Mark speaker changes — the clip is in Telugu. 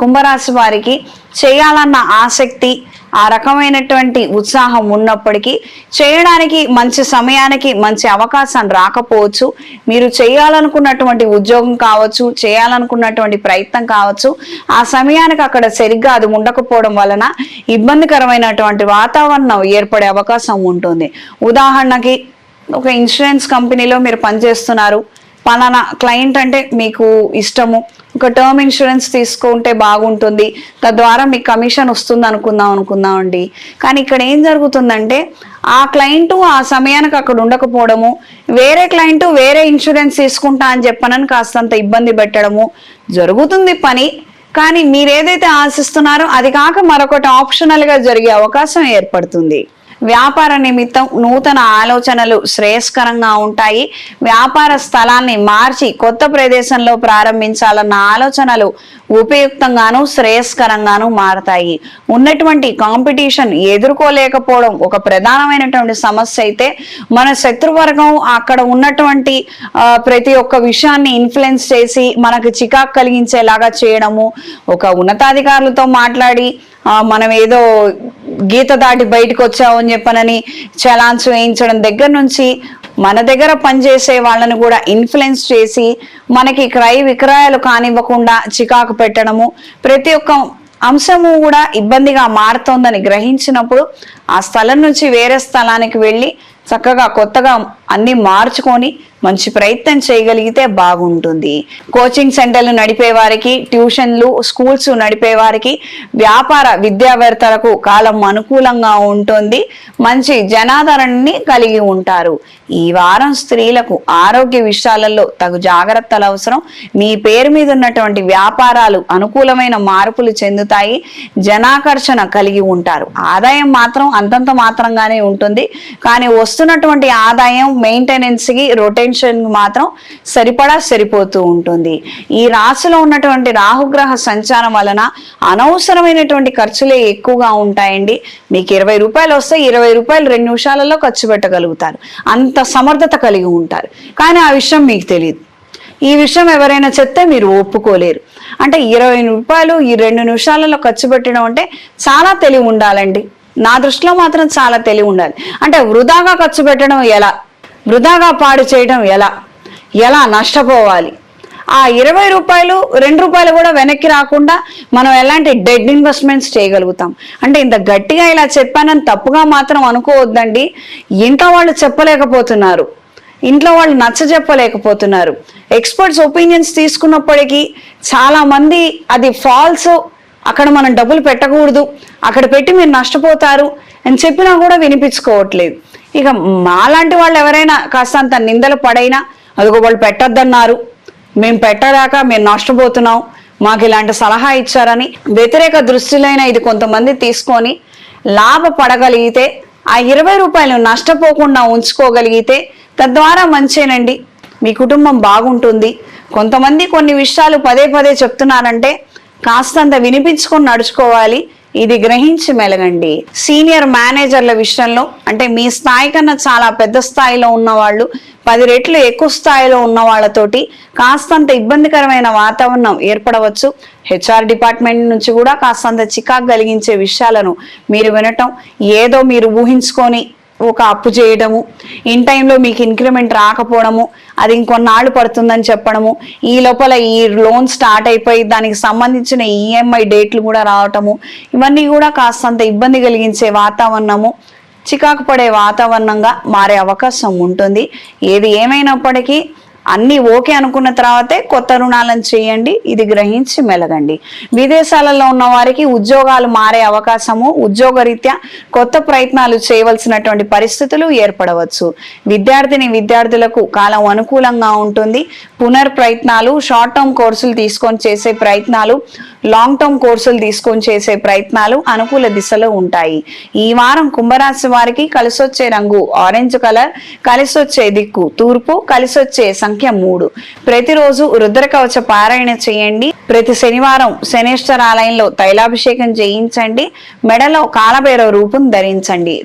Speaker 1: కుంభరాశి వారికి చేయాలన్న ఆసక్తి ఆ రకమైనటువంటి ఉత్సాహం ఉన్నప్పటికీ చేయడానికి మంచి సమయానికి మంచి అవకాశం రాకపోవచ్చు. మీరు చేయాలనుకున్నటువంటి ఉద్యోగం కావచ్చు చేయాలనుకున్నటువంటి ప్రయత్నం కావచ్చు ఆ సమయానికి అక్కడ సరిగ్గా అది ఉండకపోవడం వలన ఇబ్బందికరమైనటువంటి వాతావరణం ఏర్పడే అవకాశం ఉంటుంది. ఉదాహరణకి ఒక ఇన్సూరెన్స్ కంపెనీలో మీరు పనిచేస్తున్నారు. పలానా క్లయింట్ అంటే మీకు ఇష్టము. ఒక టర్మ్ ఇన్సూరెన్స్ తీసుకుంటే బాగుంటుంది. తద్వారా మీకు కమిషన్ వస్తుంది అనుకుందాం అనుకుందామండి కానీ ఇక్కడ ఏం జరుగుతుందంటే ఆ క్లయింట్ ఆ సమయానికి అక్కడ ఉండకపోవడము వేరే క్లయింట్ వేరే ఇన్సూరెన్స్ తీసుకుంటా అని చెప్పనని కాస్తంత ఇబ్బంది పెట్టడము జరుగుతుంది పని. కానీ మీరు ఏదైతే ఆశిస్తున్నారో అది కాక మరొకటి ఆప్షనల్గా జరిగే అవకాశం ఏర్పడుతుంది. వ్యాపార నిమిత్తం నూతన ఆలోచనలు శ్రేయస్కరంగా ఉంటాయి. వ్యాపార స్థలాన్ని మార్చి కొత్త ప్రదేశంలో ప్రారంభించాలన్న ఆలోచనలు ఉపయుక్తంగాను శ్రేయస్కరంగాను మారతాయి. ఉన్నటువంటి కాంపిటీషన్ ఎదుర్కోలేకపోవడం ఒక ప్రధానమైనటువంటి సమస్య అయితే మన శత్రువర్గం అక్కడ ఉన్నటువంటి ప్రతి ఒక్క విషయాన్ని ఇన్ఫ్లుయెన్స్ చేసి మనకు చికాకు కలిగించేలాగా చేయడము ఒక ఉన్నతాధికారులతో మాట్లాడి మనం ఏదో గీత దాటి బయటకు వచ్చామని చెప్పనని చలాన్స్ వేయించడం దగ్గర నుంచి మన దగ్గర పనిచేసే వాళ్ళని కూడా ఇన్ఫ్లుయెన్స్ చేసి మనకి క్రయ విక్రయాలు కానివ్వకుండా చికాకు పెట్టడము ప్రతి ఒక్క అంశము కూడా ఇబ్బందిగా మారుతోందని గ్రహించినప్పుడు ఆ స్థలం నుంచి వేరే స్థలానికి వెళ్ళి చక్కగా కొత్తగా అన్ని మార్చుకొని మంచి ప్రయత్నం చేయగలిగితే బాగుంటుంది. కోచింగ్ సెంటర్లు నడిపే వారికి ట్యూషన్లు స్కూల్స్ నడిపే వారికి వ్యాపార విద్యావేత్తలకు కాలం అనుకూలంగా ఉంటుంది. మంచి జనాదరణని కలిగి ఉంటారు. ఈ వారం స్త్రీలకు ఆరోగ్య విషయాలలో తగు జాగ్రత్తలు అవసరం. మీ పేరు మీద ఉన్నటువంటి వ్యాపారాలు అనుకూలమైన మార్పులు చెందుతాయి. జనాకర్షణ కలిగి ఉంటారు. ఆదాయం మాత్రం అంతంత మాత్రంగానే ఉంటుంది. కానీ వస్తున్నటువంటి ఆదాయం మెయింటెనెన్స్కి రొటేషన్ మాత్రం సరిపడా సరిపోతూ ఉంటుంది. ఈ రాశిలో ఉన్నటువంటి రాహుగ్రహ సంచారం వలన అనవసరమైనటువంటి ఖర్చులే ఎక్కువగా ఉంటాయండి. మీకు ఇరవై రూపాయలు వస్తే ఇరవై రూపాయలు రెండు నిమిషాలలో ఖర్చు పెట్టగలుగుతారు. అంత సమర్థత కలిగి ఉంటారు. కానీ ఆ విషయం మీకు తెలియదు ఈ విషయం ఎవరైనా చెప్తే మీరు ఒప్పుకోలేరు. అంటే ఇరవై రూపాయలు ఈ రెండు నిమిషాలలో ఖర్చు పెట్టడం అంటే చాలా తెలివి ఉండాలండి. నా దృష్టిలో మాత్రం చాలా తెలివి ఉండాలి. అంటే వృధాగా ఖర్చు పెట్టడం ఎలా? వృధాగా పాడు చేయడం ఎలా? ఎలా నష్టపోవాలి? ఆ ఇరవై రూపాయలు రెండు రూపాయలు కూడా వెనక్కి రాకుండా మనం ఎలాంటి డెడ్ ఇన్వెస్ట్మెంట్స్ చేయగలుగుతాం? అంటే ఇంత గట్టిగా ఇలా చెప్పానని తప్పుగా మాత్రం అనుకోవద్దండి. ఇంట్లో వాళ్ళు చెప్పలేకపోతున్నారు. ఇంట్లో వాళ్ళు నచ్చ చెప్పలేకపోతున్నారు. ఎక్స్పర్ట్స్ ఒపీనియన్స్ తీసుకున్నప్పటికీ చాలామంది అది ఫాల్స్ అక్కడ మనం డబ్బులు పెట్టకూడదు అక్కడ పెట్టి మీరు నష్టపోతారు అని చెప్పినా కూడా వినిపించుకోవట్లేదు. ఇక మాలాంటి వాళ్ళు ఎవరైనా కాస్తంత నిందలు పడైనా అదిగో వాళ్ళు పెట్టొద్దన్నారు. మేము పెట్టడాక మేము నష్టపోతున్నాం. మాకు ఇలాంటి సలహా ఇచ్చారని వ్యతిరేక దృష్టిలైన ఇది కొంతమంది తీసుకొని లాభపడగలిగితే ఆ ఇరవై రూపాయలు నష్టపోకుండా ఉంచుకోగలిగితే తద్వారా మంచేనండి. మీ కుటుంబం బాగుంటుంది. కొంతమంది కొన్ని విషయాలు పదే పదే చెప్తున్నారంటే కాస్తంత వినిపించుకొని నడుచుకోవాలి. ఇది గ్రహించి మెలగండి. సీనియర్ మేనేజర్ల విషయంలో అంటే మీ స్థాయి కన్నా చాలా పెద్ద స్థాయిలో ఉన్న వాళ్ళు పది రెట్లు ఎక్కువ స్థాయిలో ఉన్న వాళ్ళతోటి కాస్తంత ఇబ్బందికరమైన వాతావరణం ఏర్పడవచ్చు. హెచ్ఆర్ డిపార్ట్మెంట్ నుంచి కూడా కాస్తంత చికాకు కలిగించే విషయాలను మీరు వినటం ఏదో మీరు ఊహించుకొని ఒక అప్పు చేయడము ఇన్ టైంలో మీకు ఇంక్రిమెంట్ రాకపోవడము అది ఇంకొన్నాళ్ళు పడుతుందని చెప్పడము ఈ లోపల ఈ లోన్ స్టార్ట్ అయిపోయి దానికి సంబంధించిన ఈఎంఐ డేట్లు కూడా రావటము ఇవన్నీ కూడా కాస్తంత ఇబ్బంది కలిగించే వాతావరణము చికాకు పడే వాతావరణంగా మారే అవకాశం ఉంటుంది. ఏది ఏమైనప్పటికీ అన్ని ఓకే అనుకున్న తర్వాతే కొత్త రుణాలను చేయండి ఇది గ్రహించి మెలగండి. విదేశాలలో ఉన్న వారికి ఉద్యోగాలు మారే అవకాశము ఉద్యోగరీత్యా కొత్త ప్రయత్నాలు చేయవలసినటువంటి పరిస్థితులు ఏర్పడవచ్చు. విద్యార్థిని విద్యార్థులకు కాలం అనుకూలంగా ఉంటుంది. పునర్ ప్రయత్నాలు షార్ట్ టర్మ్ కోర్సులు తీసుకొని చేసే ప్రయత్నాలు లాంగ్ టర్మ్ కోర్సులు తీసుకొని చేసే ప్రయత్నాలు అనుకూల దిశలో ఉంటాయి. ఈ వారం కుంభరాశి వారికి కలిసొచ్చే రంగు ఆరెంజ్ కలర్ కలిసొచ్చే దిక్కు తూర్పు కలిసొచ్చే సంఖ్య మూడు. ప్రతిరోజు రుద్ర కవచ పారాయణ చేయండి. ప్రతి శనివారం శనేశ్వర ఆలయంలో తైలాభిషేకం చేయించండి. మెడలో కాలభైరవ రూపం ధరించండి.